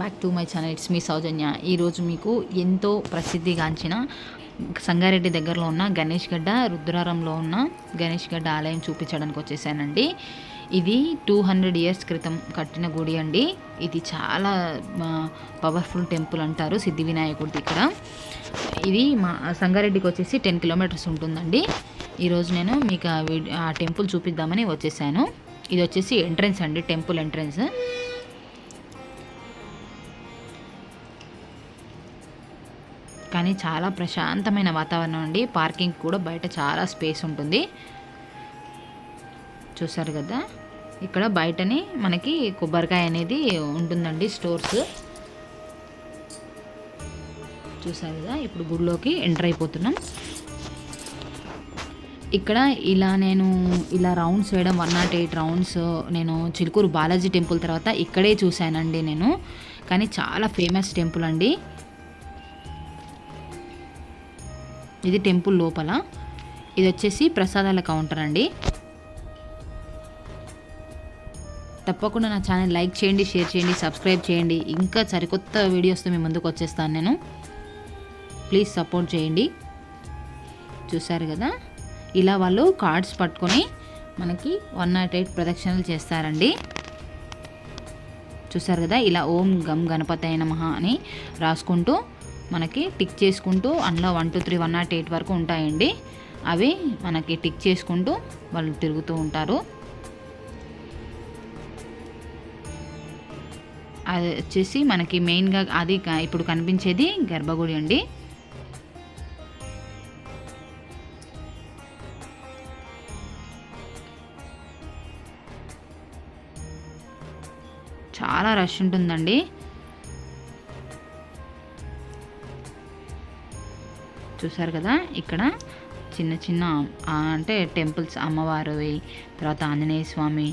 Back to my channel it's me Sowjanya ఈరోజు మీకు ఎంతో ప్రసిద్ధిగాంచిన సంగారెడ్డి దగ్గరలో ఉన్న గణేష్ గడ్డ రుద్రారంలో ఉన్న గణేష్ గడ్డ ఆలయం చూపించడానికి వచ్చేసానండి. ఇది టూ హండ్రెడ్ ఇయర్స్ క్రితం కట్టిన గుడి అండి. ఇది చాలా పవర్ఫుల్ టెంపుల్ అంటారు సిద్ధి వినాయకుడిది ఇక్కడ. ఇది మా సంగారెడ్డికి వచ్చేసి టెన్ కిలోమీటర్స్ ఉంటుందండి. ఈరోజు నేను మీకు ఆ ఆ టెంపుల్ చూపిద్దామని వచ్చేసాను. ఇది వచ్చేసి ఎంట్రన్స్ అండి టెంపుల్ ఎంట్రన్స్ కానీ చాలా ప్రశాంతమైన వాతావరణం అండి. పార్కింగ్ కూడా బయట చాలా స్పేస్ ఉంటుంది. చూసారు కదా? ఇక్కడ బయటని మనకి కొబ్బరికాయ అనేది ఉంటుందండి స్టోర్స్. చూసారు కదా? ఇప్పుడు గుడిలోకి ఎంటర్ అయిపోతున్నాం. ఇక్కడ ఇలా నేను ఇలా రౌండ్స్ వేయడం వన్ నాట్ ఎయిట్ రౌండ్స్ నేను చిలుకూరు బాలాజీ టెంపుల్ తర్వాత ఇక్కడే చూశానండి నేను. కానీ చాలా ఫేమస్ టెంపుల్ అండి. ఇది టెంపుల్ లోపల. ఇది వచ్చేసి ప్రసాదాల కౌంటర్ అండి. తప్పకుండా నా ఛానల్ లైక్ చేయండి షేర్ చేయండి సబ్స్క్రైబ్ చేయండి. ఇంకా సరికొత్త వీడియోస్తో మీ ముందుకు వచ్చేస్తాను నేను. ప్లీజ్ సపోర్ట్ చేయండి. చూసారు కదా? ఇలా వాళ్ళు కార్డ్స్ పట్టుకొని మనకి వన్ నాట్ ఎయిట్ ప్రదక్షిణలు చేస్తారండి. చూసారు కదా? ఇలా ఓం గమ్ గణపతి అయిన మహా అని రాసుకుంటూ మనకి టిక్ చేసుకుంటూ అందులో one two three one naught eight వరకు ఉంటాయండి. అవి మనకి టిక్ చేసుకుంటూ వాళ్ళు తిరుగుతూ ఉంటారు. అది వచ్చేసి మనకి మెయిన్గా అది ఇప్పుడు కనిపించేది గర్భగుడి అండి. చాలా రష్ ఉంటుందండి. చూసారు కదా ఇక్కడ చిన్న చిన్న అంటే టెంపుల్స్ అమ్మవారివి తర్వాత ఆంజనేయ స్వామి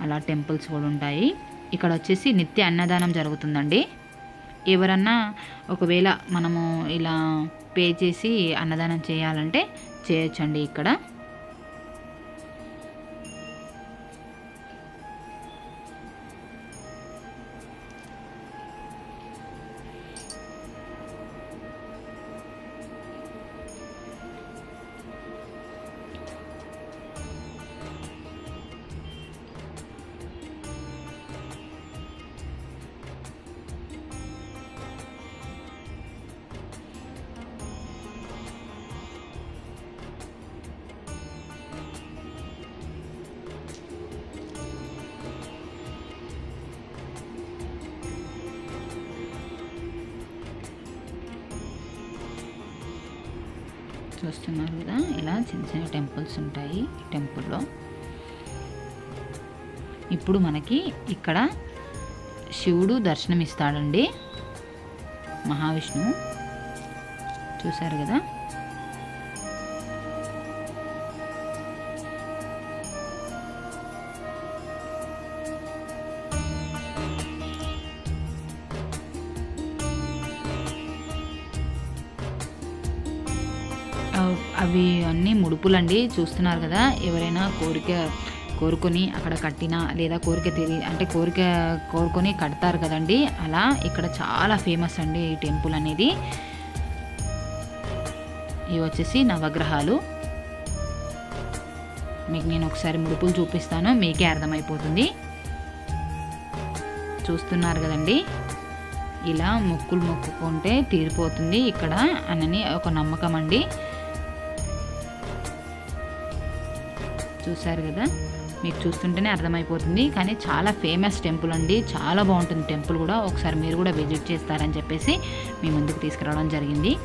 అలా టెంపుల్స్ కూడా ఉంటాయి. ఇక్కడ వచ్చేసి నిత్య అన్నదానం జరుగుతుందండి. ఎవరన్నా ఒకవేళ మనము ఇలా పే చేసి అన్నదానం చేయాలంటే చేయొచ్చండి ఇక్కడ. చూస్తున్నారు కదా ఇలా చిన్న చిన్న టెంపుల్స్ ఉంటాయి టెంపుల్లో. ఇప్పుడు మనకి ఇక్కడ శివుడు దర్శనమిస్తాడండి. మహావిష్ణువు. చూశారు కదా? అవి అన్నీ ముడుపులండి చూస్తున్నారు కదా. ఎవరైనా కోరిక కోరుకొని అక్కడ కట్టినా లేదా కోరిక తిరిగి అంటే కోరిక కోరుకొని కడతారు కదండి. అలా ఇక్కడ చాలా ఫేమస్ అండి ఈ టెంపుల్ అనేది. ఇవి వచ్చేసి నవగ్రహాలు. మీకు నేను ఒకసారి ముడుపులు చూపిస్తాను మీకే అర్థమైపోతుంది. చూస్తున్నారు కదండి. ఇలా మొక్కులు మొక్కుకుంటే తీరిపోతుంది ఇక్కడ అనని ఒక నమ్మకం అండి. చూశారు కదా? మీకు చూస్తుంటేనే అర్థమైపోతుంది. కానీ చాలా ఫేమస్ టెంపుల్ అండి. చాలా బాగుంటుంది టెంపుల్ కూడా. ఒకసారి మీరు కూడా విజిట్ చేస్తారని చెప్పేసి మీ ముందుకు తీసుకురావడం జరిగింది.